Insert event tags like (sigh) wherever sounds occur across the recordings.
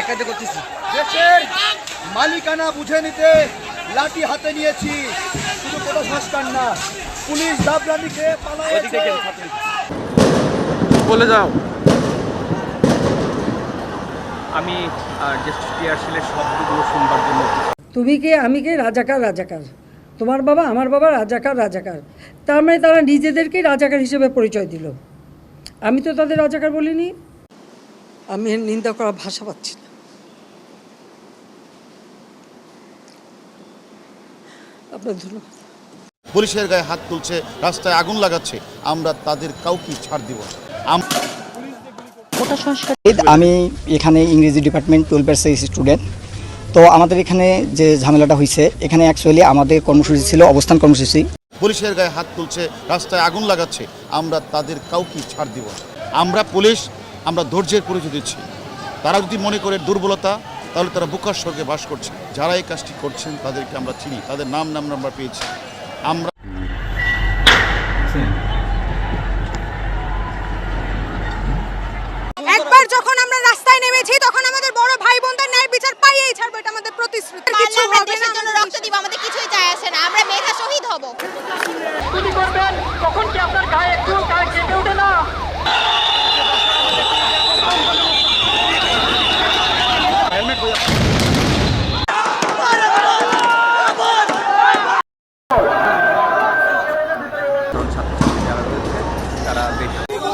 একাতে করতেছি। দেশের মালিকানা বুঝে নিতে লাঠি হাতে নিয়েছি। শুধু কোনো সংস্কার না পুলিশ দাবরানিকে ওদিক থেকে বলে যাও। আমি জাস্ট টিয়ারশেলের শব্দগুলো শুনবার জন্য তুমি কে? আমি কে? রাজাকার রাজাকার। তোমার বাবা আমার বাবা রাজাকার রাজাকার। তার মানে তারা নিজেদেরকেই রাজাকার হিসেবে পরিচয় দিল। আমি তো তাদের রাজাকার বলিনি। আমি নিন্দা করা ভাষা পাচ্ছি না। আপনার ধন্যবাদ পুলিশের গায়ে হাত তুলছে রাস্তায় আগুন লাগাচ্ছে। আমরা তাদের কাউকে ছাড় দিব আমি এখানে ইংরেজি ডিপার্টমেন্ট টুয়েলভের সেই স্টুডেন্ট। তো আমাদের এখানে যে ঝামেলাটা হয়েছে এখানে অ্যাকচুয়ালি আমাদের কর্মসূচি ছিল অবস্থান কর্মসূচি। পুলিশের গায়ে হাত তুলছে রাস্তায় আগুন লাগাচ্ছে। আমরা তাদের কাউকে ছাড় দিব আমরা পুলিশ আমরা ধৈর্যের পরিচয় দিচ্ছি। তারা যদি মনে করে দুর্বলতা তাহলে তারা বুকার স্বর্গে বাস করছে। যারা এই কাজটি করছেন তাদেরকে আমরা চিনি। তাদের নাম নাম আমরা পেয়েছি। আমরা একবার যখন আমরা রাস্তায় নেমেছি তখন আমাদের বড় ভাই বোনদের ন্যায় বিচার পাইয়েই ছাড়বো। এটা আমাদের প্রতিশ্রুতি। কিছু হবে না। জন্য রক্ত দিব আমাদের কিছুই যায় আসে না। আমরা মেধা শহীদ হব। তরুণ ছাত্রছাত্রী যারা রয়েছে তারা বেশ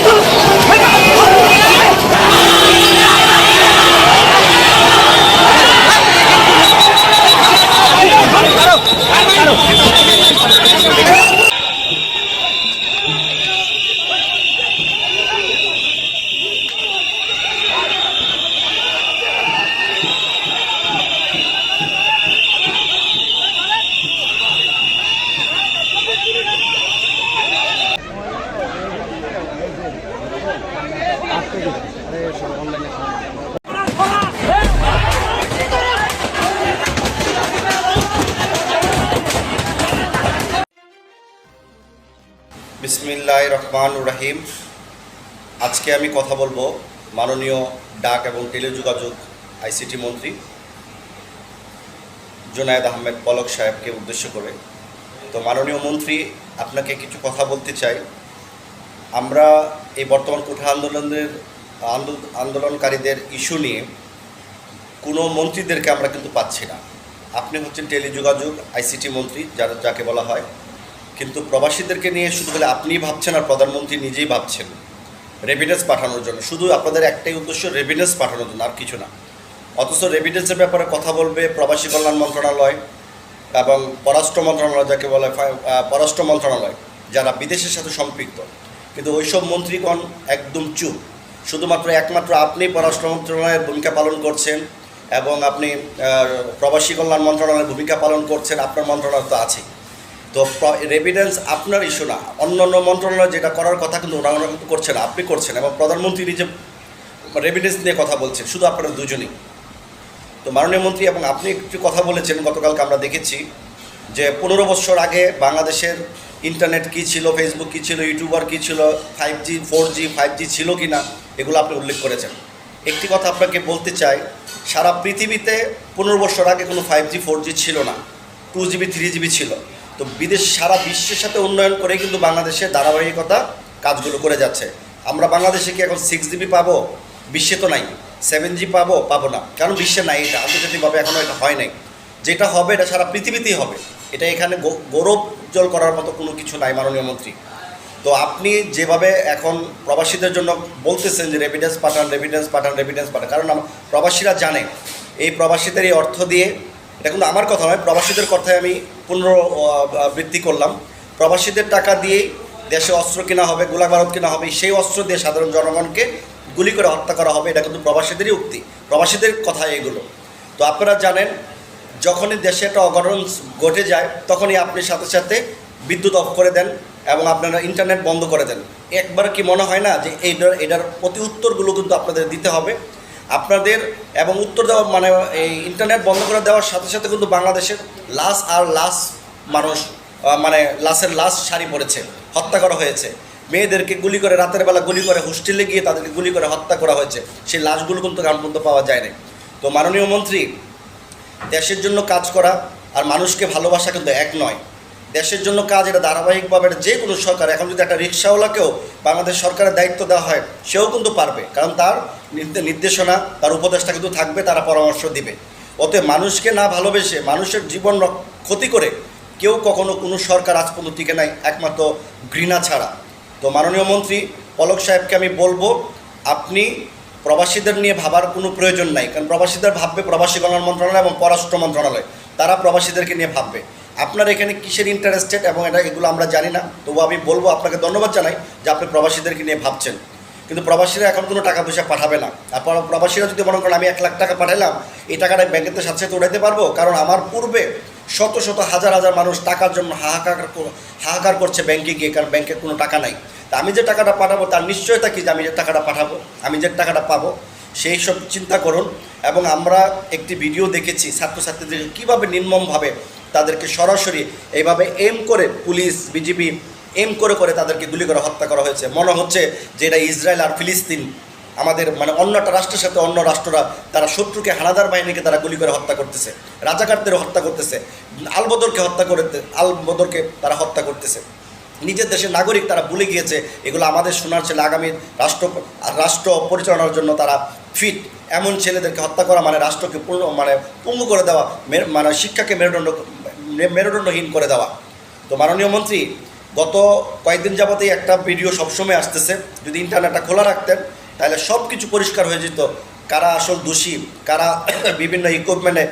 快走！快走！快走！বিসমিল্লাহ রহমান রাহিম। আজকে আমি কথা বলব মাননীয় ডাক এবং টেলিযোগাযোগ আইসিটি মন্ত্রী জোনায়েদ আহমেদ পলক সাহেবকে উদ্দেশ্য করে। তো মাননীয় মন্ত্রী, আপনাকে কিছু কথা বলতে চাই। আমরা এই বর্তমান কোঠা আন্দোলনের আন্দোলনকারীদের ইস্যু নিয়ে কোনো মন্ত্রীদেরকে আমরা কিন্তু পাচ্ছি না। আপনি হচ্ছেন টেলিযোগাযোগ আইসিটি মন্ত্রী, যার, যাকে বলা হয়। কিন্তু প্রবাসীদেরকে নিয়ে শুধু বলে আপনিই ভাবছেন আর প্রধানমন্ত্রী নিজেই ভাবছেন। রেভিডেন্স পাঠানোর জন্য। শুধু আপনাদের একটাই উদ্দেশ্য রেভিডেন্স পাঠানোর জন্য, আর কিছু না। অথচ রেভিডেন্সের ব্যাপারে কথা বলবে প্রবাসী কল্যাণ মন্ত্রণালয় এবং পররাষ্ট্র মন্ত্রণালয়, যাকে বলা পররাষ্ট্র মন্ত্রণালয়, যারা বিদেশের সাথে সম্পৃক্ত। কিন্তু ওইসব মন্ত্রীগণ একদম চুপ। শুধুমাত্র একমাত্র আপনি পররাষ্ট্র মন্ত্রণালয়ের ভূমিকা পালন করছেন এবং আপনি প্রবাসী কল্যাণ মন্ত্রণালয়ের ভূমিকা পালন করছেন, আপনার মন্ত্রণালয় তো আছেই। তো রেভিডেন্স আপনার ইস্যু না। অন্য অন্য মন্ত্রণালয় যেটা করার কথা কিন্তু ওনারা কিন্তু করছে না, আপনি করছেন এবং প্রধানমন্ত্রী নিজে রেভিডেন্স নিয়ে কথা বলছেন, শুধু আপনারা দুজনেই। তো মাননীয় মন্ত্রী এবং আপনি একটু কথা বলেছেন, গতকালকে আমরা দেখেছি যে পনেরো বছর আগে বাংলাদেশের ইন্টারনেট কী ছিল ফেসবুক কী ছিল ইউটিউবার কী ছিল five G four G five G ছিল কি না, এগুলো আপনি উল্লেখ করেছেন। একটি কথা আপনাকে বলতে চাই, সারা পৃথিবীতে পনেরো বছর আগে কোনো ফাইভ জি ফোর জি ছিল না টু জিবি থ্রি জিবি ছিল। তো বিদেশ সারা বিশ্বের সাথে উন্নয়ন করে কিন্তু বাংলাদেশে ধারাবাহিকতা কাজগুলো করে যাচ্ছে। আমরা বাংলাদেশে কি এখন সিক্স জিবি পাবো? বিশ্বে তো নাই। সেভেন জি পাবো? পাবো না। কারণ বিশ্বে নাই, এটা আন্তর্জাতিকভাবে এখনও এটা হয় নাই। যেটা হবে, এটা সারা পৃথিবীতেই হবে। এটা এখানে গৌ- গৌরব উজ্জ্বল করার মতো কোনো কিছু নাই, মাননীয় মন্ত্রী। তো আপনি যেভাবে এখন প্রবাসীদের জন্য বলতেছেন যে রেভিডেন্স পাঠান রেভিডেন্স পাঠান রেভিডেন্স পাঠান, কারণ প্রবাসীরা জানে, এই প্রবাসীদের এই অর্থ দিয়ে, এটা কিন্তু আমার কথা নয়, প্রবাসীদের কথায় আমি পুনরাবৃত্তি করলাম। প্রবাসীদের টাকা দিয়েই দেশে অস্ত্র কেনা হবে গোলা বারুদ কেনা হবে, সেই অস্ত্র দিয়ে সাধারণ জনগণকে গুলি করে হত্যা করা হবে, এটা কিন্তু প্রবাসীদেরই উক্তি। প্রবাসীদের কথা এগুলো। তো আপনারা জানেন, যখনই দেশে একটা অঘটন ঘটে যায়, তখনই আপনি সাথে সাথে বিদ্যুৎ অফ করে দেন এবং আপনারা ইন্টারনেট বন্ধ করে দেন। একবার কি মনে হয় না যে এইটার, এটার প্রতি উত্তরগুলো কিন্তু আপনাদের দিতে হবে? আপনাদের এবং উত্তর দেওয়া মানে এই ইন্টারনেট বন্ধ করে দেওয়ার সাথে সাথে কিন্তু বাংলাদেশের লাশ আর লাশ মানুষ মানে লাশের লাশ সারি পড়েছে, হত্যা করা হয়েছে। মেয়েদেরকে গুলি করে, রাতের বেলা গুলি করে, হোস্টেলে গিয়ে তাদেরকে গুলি করে হত্যা করা হয়েছে। সেই লাশগুলো কিন্তু এখন পর্যন্ত পাওয়া যায় না তো মাননীয় মন্ত্রী, দেশের জন্য কাজ করা আর মানুষকে ভালোবাসা কিন্তু এক নয়। দেশের জন্য কাজ এটা ধারাবাহিকভাবে এটা যে কোনো সরকার, এখন যদি একটা রিক্সাওয়ালাকেও বাংলাদেশ সরকারের দায়িত্ব দেওয়া হয়, সেও কিন্তু পারবে। কারণ তার নির্দেশনা, তার উপদেশটা কিন্তু থাকবে, তারা পরামর্শ দিবে। অতএব মানুষকে না ভালোবেসে মানুষের জীবন ক্ষতি করে কেউ কখনো কোনো সরকার আজ পর্যন্ত টিকে নাই, একমাত্র ঘৃণা ছাড়া। তো মাননীয় মন্ত্রী পলক সাহেবকে আমি বলব, আপনি প্রবাসীদের নিয়ে ভাবার কোনো প্রয়োজন নাই। কারণ প্রবাসীদের ভাববে প্রবাসী কল্যাণ মন্ত্রণালয় এবং পররাষ্ট্র মন্ত্রণালয়। তারা প্রবাসীদেরকে নিয়ে ভাববে। আপনার এখানে কিসের ইন্টারেস্টেড এবং এটা এগুলো আমরা জানি না। তবু আমি বলব, আপনাকে ধন্যবাদ জানাই যে আপনি প্রবাসীদেরকে নিয়ে ভাবছেন। কিন্তু প্রবাসীরা এখন কোনো টাকা পয়সা পাঠাবে না। আর প্রবাসীরা যদি মনে করেন, আমি এক লাখ টাকা পাঠালাম এই টাকাটা ব্যাংকের সাথে সাথে উঠাইতে পারব? কারণ আমার পূর্বে শত শত হাজার হাজার মানুষ টাকার জন্য হাহাকার হাহাকার করছে ব্যাংকে গিয়ে, কারণ ব্যাংকে কোনো টাকা নাই। তা আমি যে টাকাটা পাঠাবো, তার নিশ্চয়তা কি যে আমি যে টাকাটা পাঠাবো? আমি যে টাকাটা পাবো? সেই সব চিন্তা করুন। এবং আমরা একটি ভিডিও দেখেছি, ছাত্রছাত্রীদের কীভাবে নির্মমভাবে তাদেরকে সরাসরি এইভাবে এম করে পুলিশ, বিজিবি এম করে করে তাদেরকে গুলি করে হত্যা করা হয়েছে। মনে হচ্ছে যে এটা ইসরায়েল আর ফিলিস্তিন, আমাদের মানে অন্য একটা রাষ্ট্রের সাথে অন্য রাষ্ট্ররা তারা শত্রুকে হানাদার বাহিনীকে তারা গুলি করে হত্যা করতেছে, রাজাকারদের হত্যা করতেছে, আলবদরকে হত্যা করতে আলবদরকে তারা হত্যা করতেছে। নিজের দেশের নাগরিক তারা ভুলে গিয়েছে, এগুলো আমাদের শোনার ছেলে আগামী রাষ্ট্র রাষ্ট্র পরিচালনার জন্য তারা ফিট এমন ছেলেদেরকে হত্যা করা মানে রাষ্ট্রকে পূর্ণ মানে পঙ্গু করে দেওয়া মানে শিক্ষাকে মেরুদণ্ড মেরুদণ্ডহীন করে দেওয়া। তো মাননীয় মন্ত্রী, গত কয়েকদিন যাবতেই একটা ভিডিও সবসময় আসতেছে। যদি ইন্টারনেটটা খোলা রাখতেন, তাহলে সব কিছু পরিষ্কার হয়ে যেত। কারা আসল দোষী, কারা (coughs) বিভিন্ন ইকুইপমেন্টে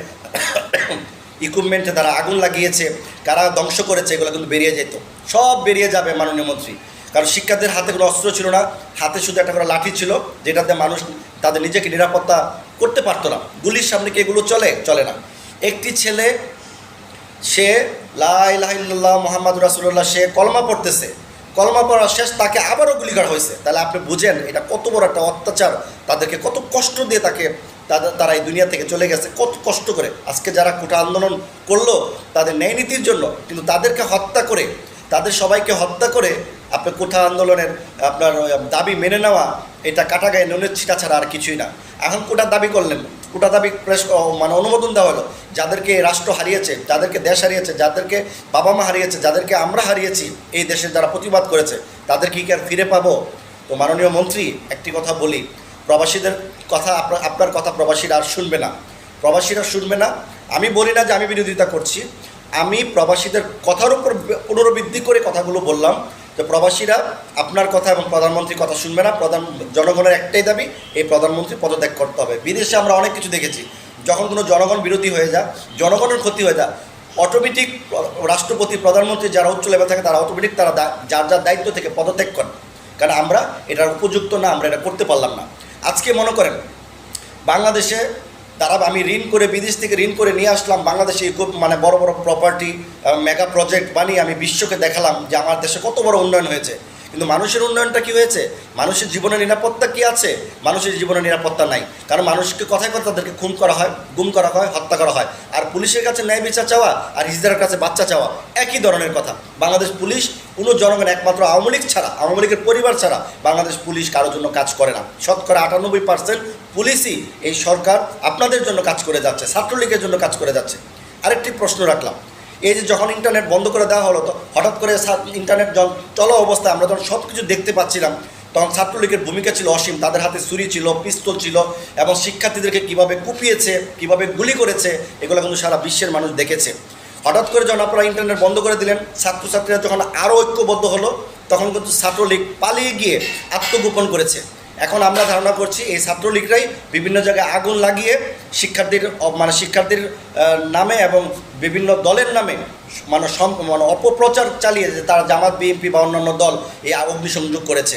ইকুইপমেন্টে (coughs) তারা আগুন লাগিয়েছে, কারা ধ্বংস করেছে, এগুলো কিন্তু বেরিয়ে যেত। সব বেরিয়ে যাবে মাননীয় মন্ত্রী। কারণ শিক্ষার্থীর হাতে কোনো অস্ত্র ছিল না, হাতে শুধু একটা করে লাঠি ছিল, যেটাতে মানুষ তাদের নিজেকে নিরাপত্তা করতে পারতো না। গুলির সামনে কি এগুলো চলে? চলে না। একটি ছেলে সে লাইল্লাহ মোহাম্মদ রাসুল্লাহ সে কলমা পড়তেছে। কলমা পড়ার শেষ তাকে আবারও গুলি করা হয়েছে। তাহলে আপনি বুঝেন, এটা কত বড় একটা অত্যাচার। তাদেরকে কত কষ্ট দিয়ে তাকে তাদের তারা এই দুনিয়া থেকে চলে গেছে। কত কষ্ট করে। আজকে যারা কোটা আন্দোলন করল, তাদের ন্যায় নীতির জন্য, কিন্তু তাদেরকে হত্যা করে, তাদের সবাইকে হত্যা করে আপনার কোঠা আন্দোলনের আপনার দাবি মেনে নেওয়া এটা কাটা গায়ে নুনের ছিটা ছাড়া আর কিছুই না। এখন কোটার দাবি করলেন কোটা দাবি প্রেস মানে অনুমোদন দেওয়া হলো। যাদেরকে রাষ্ট্র হারিয়েছে, যাদেরকে দেশ হারিয়েছে, যাদেরকে বাবা মা হারিয়েছে, যাদেরকে আমরা হারিয়েছি, এই দেশের যারা প্রতিবাদ করেছে তাদেরকে কি আর ফিরে পাবো? তো মাননীয় মন্ত্রী, একটি কথা বলি, প্রবাসীদের কথা, আপনার আপনার কথা প্রবাসীরা আর শুনবে না। প্রবাসীরা শুনবে না। আমি বলি না যে আমি বিরোধিতা করছি। আমি প্রবাসীদের কথার উপর পুনরবৃদ্ধি করে কথাগুলো বললাম। যে প্রবাসীরা আপনার কথা এবং প্রধানমন্ত্রীর কথা শুনবে না। প্রধান জনগণের একটাই দাবি, এই প্রধানমন্ত্রী পদত্যাগ করতে হবে। বিদেশে আমরা অনেক কিছু দেখেছি। যখন কোনো জনগণ বিরোধী হয়ে যায়, জনগণের ক্ষতি হয়ে যায় অটোমেটিক রাষ্ট্রপতি, প্রধানমন্ত্রী যারা উচ্চ লেভেল থাকে, তারা অটোমেটিক তারা যার যার দায়িত্ব থেকে পদত্যাগ করেন। কারণ আমরা এটার উপযুক্ত না, আমরা এটা করতে পারলাম না। আজকে মনে করেন, বাংলাদেশে তারা আমি ঋণ করে, বিদেশ থেকে ঋণ করে নিয়ে আসলাম। বাংলাদেশে খুব মানে বড় বড় প্রপার্টি মেগা প্রজেক্ট বানিয়ে আমি বিশ্বকে দেখালাম যে আমার দেশে কত বড় উন্নয়ন হয়েছে। কিন্তু মানুষের উন্নয়নটা কি হয়েছে? মানুষের জীবনের নিরাপত্তা কি আছে? মানুষের জীবনের নিরাপত্তা নাই। কারণ মানুষকে কথায় কথা তাদেরকে খুন করা হয়, গুম করা হয়, হত্যা করা হয়। আর পুলিশের কাছে ন্যায় বিচার চাওয়া আর হিজদারের কাছে বাচ্চা চাওয়া একই ধরনের কথা। বাংলাদেশ পুলিশ কোনো জনগণ একমাত্র আওয়ামী লীগ ছাড়া, আওয়ামী লীগের পরিবার ছাড়া বাংলাদেশ পুলিশ কারোর জন্য কাজ করে না। শতকরা আটানব্বই পার্সেন্ট পুলিশই এই সরকার আপনাদের জন্য কাজ করে যাচ্ছে, ছাত্রলীগের জন্য কাজ করে যাচ্ছে। আরেকটি প্রশ্ন রাখলাম। এই যে যখন ইন্টারনেট বন্ধ করে দেওয়া হলো, তো হঠাৎ করে ইন্টারনেট যখন চলা অবস্থায় আমরা যখন সব কিছু দেখতে পাচ্ছিলাম, তখন ছাত্রলীগের ভূমিকা ছিল অসীম, তাদের হাতে ছুরি ছিল, পিস্তল ছিল এবং শিক্ষার্থীদেরকে কীভাবে কুপিয়েছে, কীভাবে গুলি করেছে, এগুলো কিন্তু সারা বিশ্বের মানুষ দেখেছে। হঠাৎ করে যখন আপনারা ইন্টারনেট বন্ধ করে দিলেন, ছাত্রছাত্রীরা যখন আরও ঐক্যবদ্ধ হলো, তখন কিন্তু ছাত্রলীগ পালিয়ে গিয়ে আত্মগোপন করেছে। এখন আমরা ধারণা করছি এই ছাত্রলীগরাই বিভিন্ন জায়গায় আগুন লাগিয়ে শিক্ষার্থীর মানে শিক্ষার্থীর নামে এবং বিভিন্ন দলের নামে মানে মানে অপপ্রচার চালিয়ে যে তারা জামাত, বিএনপি বা অন্যান্য দল এই অগ্নিসংযোগ করেছে।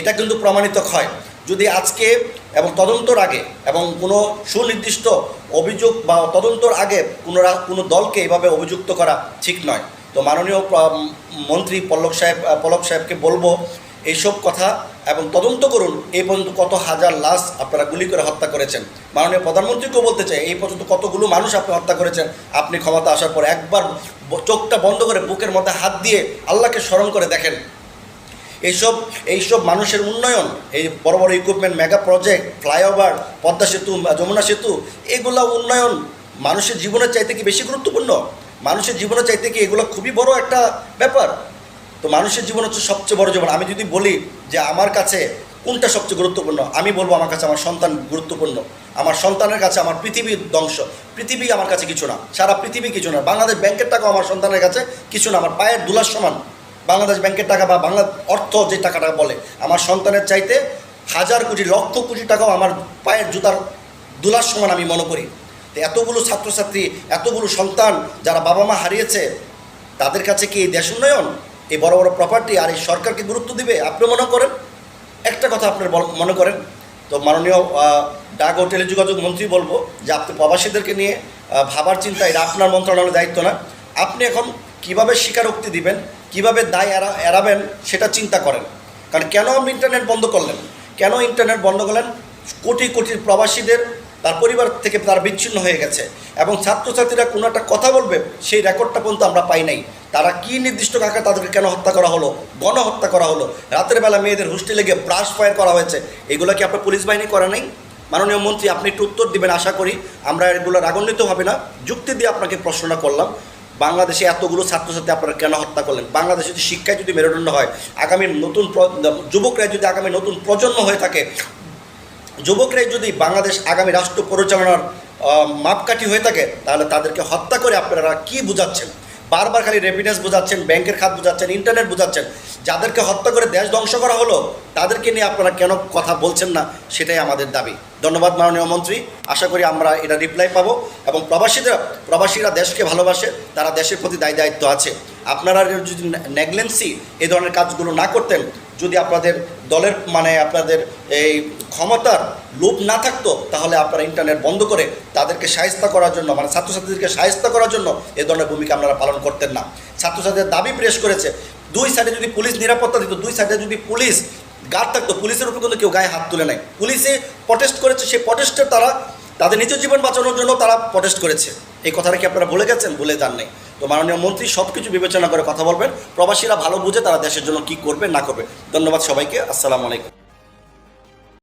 এটা কিন্তু প্রমাণিত হয়। যদি আজকে এবং তদন্তর আগে এবং কোনো সুনির্দিষ্ট অভিযোগ বা তদন্তর আগে কোনো কোনো দলকে এভাবে অভিযুক্ত করা ঠিক নয়। তো মাননীয় মন্ত্রী পল্লব সাহেব পল্লব সাহেবকে বলব এইসব কথা এবং তদন্ত করুন। এই পর্যন্ত কত হাজার লাশ আপনারা গুলি করে হত্যা করেছেন। মাননীয় প্রধানমন্ত্রীকেও বলতে চাই, এই পর্যন্ত কতগুলো মানুষ আপনি হত্যা করেছেন? আপনি ক্ষমতা আসার পর একবার চোখটা বন্ধ করে বুকের মধ্যে হাত দিয়ে আল্লাহকে স্মরণ করে দেখেন। এইসব এইসব মানুষের উন্নয়ন, এই বড় বড় equipment mega project flyover Padma সেতু যমুনা সেতু, এগুলো উন্নয়ন মানুষের জীবনের চাইতে কি বেশি গুরুত্বপূর্ণ? মানুষের জীবনের চাইতে কি এগুলো খুবই বড় একটা ব্যাপার? তো মানুষের জীবন হচ্ছে সবচেয়ে বড় জীবন। আমি যদি বলি যে আমার কাছে কোনটা সবচেয়ে গুরুত্বপূর্ণ, আমি বলব আমার কাছে আমার সন্তান গুরুত্বপূর্ণ। আমার সন্তানের কাছে আমার পৃথিবীর ধ্বংস। পৃথিবী আমার কাছে কিছু না, সারা পৃথিবী কিছু না। বাংলাদেশ ব্যাংকের টাকাও আমার সন্তানের কাছে কিছু না। আমার পায়ের দুলার সমান। বাংলাদেশ ব্যাংকের টাকা বা বাংলা অর্থ যে টাকাটা বলে, আমার সন্তানের চাইতে হাজার কোটি, লক্ষ কোটি টাকাও আমার পায়ের জুতার দুলার সমান আমি মনে করি। তো এতগুলো ছাত্রছাত্রী, এতগুলো সন্তান যারা বাবা মা হারিয়েছে, তাদের কাছে কি এই দেশ উন্নয়ন? এই বড় বড় প্রপার্টি আর এই সরকারকে গুরুত্ব দিবে, আপনি মনে করেন? একটা কথা আপনার মনে করেন? তো মাননীয় ডাক ও টেলিযোগাযোগ মন্ত্রী বলব যে আপনি প্রবাসীদেরকে নিয়ে ভাবার চিন্তা এটা আপনার মন্ত্রণালয়ের দায়িত্ব না। আপনি এখন কীভাবে স্বীকারোক্তি দিবেন, কীভাবে দায় এড়া এড়াবেন, সেটা চিন্তা করেন। কারণ কেন আপনি ইন্টারনেট বন্ধ করলেন? কেন ইন্টারনেট বন্ধ করলেন? কোটি কোটি প্রবাসীদের, তার পরিবার থেকে তার বিচ্ছিন্ন হয়ে গেছে। এবং ছাত্রছাত্রীরা কোনো একটা কথা বলবে, সেই রেকর্ডটা পর্যন্ত আমরা পাই নাই। তারা কি নির্দিষ্ট কাকে তাদেরকে কেন হত্যা করা হলো, গণহত্যা করা হলো? রাতের বেলা মেয়েদের হোস্টেলে গিয়ে ব্রাশ ফায়ার করা হয়েছে। এগুলো কি আপনার পুলিশ বাহিনী করে নাই? মাননীয় মন্ত্রী, আপনি একটু উত্তর দিবেন, আশা করি আমরা এগুলো রাগান্বিত হবে না। যুক্তি দিয়ে আপনাকে প্রশ্নটা করলাম, বাংলাদেশে এতগুলো ছাত্রছাত্রী আপনারা কেন হত্যা করলেন? বাংলাদেশে যদি শিক্ষায় যদি মেরুদণ্ড হয়, আগামী নতুন যুবকরা যদি আগামী নতুন প্রজন্ম হয়ে থাকে, যুবকরাই যদি বাংলাদেশ আগামী রাষ্ট্র পরিচালনার মাপকাঠি হয়ে থাকে, তাহলে তাদেরকে হত্যা করে আপনারা কি বুঝাচ্ছেন? বারবার খালি রেভিডেন্স বোঝাচ্ছেন, ব্যাংকের খাত বোঝাচ্ছেন ইন্টারনেট বোঝাচ্ছেন। যাদেরকে হত্যা করে দেশ ধ্বংস করা হলো, তাদেরকে নিয়ে আপনারা কেন কথা বলছেন না, সেটাই আমাদের দাবি। ধন্যবাদ মাননীয় মন্ত্রী। আশা করি আমরা এটা রিপ্লাই পাবো। এবং প্রবাসীরা প্রবাসীরা দেশকে ভালোবাসে, তারা দেশের প্রতি দায় দায়িত্ব আছে। আপনারা যদি নেগলেন্সি এই ধরনের কাজগুলো না করতেন, যদি আপনাদের দলের মানে আপনাদের এই ক্ষমতার লোভ না থাকতো, তাহলে আপনারা ইন্টারনেট বন্ধ করে তাদেরকে সাহিস্তা করার জন্য মানে ছাত্রছাত্রীদেরকে সাহিস্তা করার জন্য এ ধরনের ভূমিকা আপনারা পালন করতেন না। ছাত্রছাত্রীদের দাবি পেশ করেছে, দুই সাইডে যদি পুলিশ নিরাপত্তা দিত, দুই সাইডে যদি পুলিশ গার্ড থাকতো, পুলিশের উপর কিন্তু কেউ গায়ে হাত তুলে নেয় পুলিশে প্রটেস্ট করেছে, সেই প্রটেস্টের তারা তাদের নিজের জীবন বাঁচানোর জন্য তারা প্রটেস্ট করেছে। এই কথাটা কি আপনারা ভুলে গেছেন? ভুলে যান নাই। তো মাননীয় মন্ত্রী সব কিছু বিবেচনা করে কথা বলবেন। প্রবাসীরা ভালো বুঝে তারা দেশের জন্য কি করবে, না করবে। ধন্যবাদ সবাইকে। আসসালামু আলাইকুম।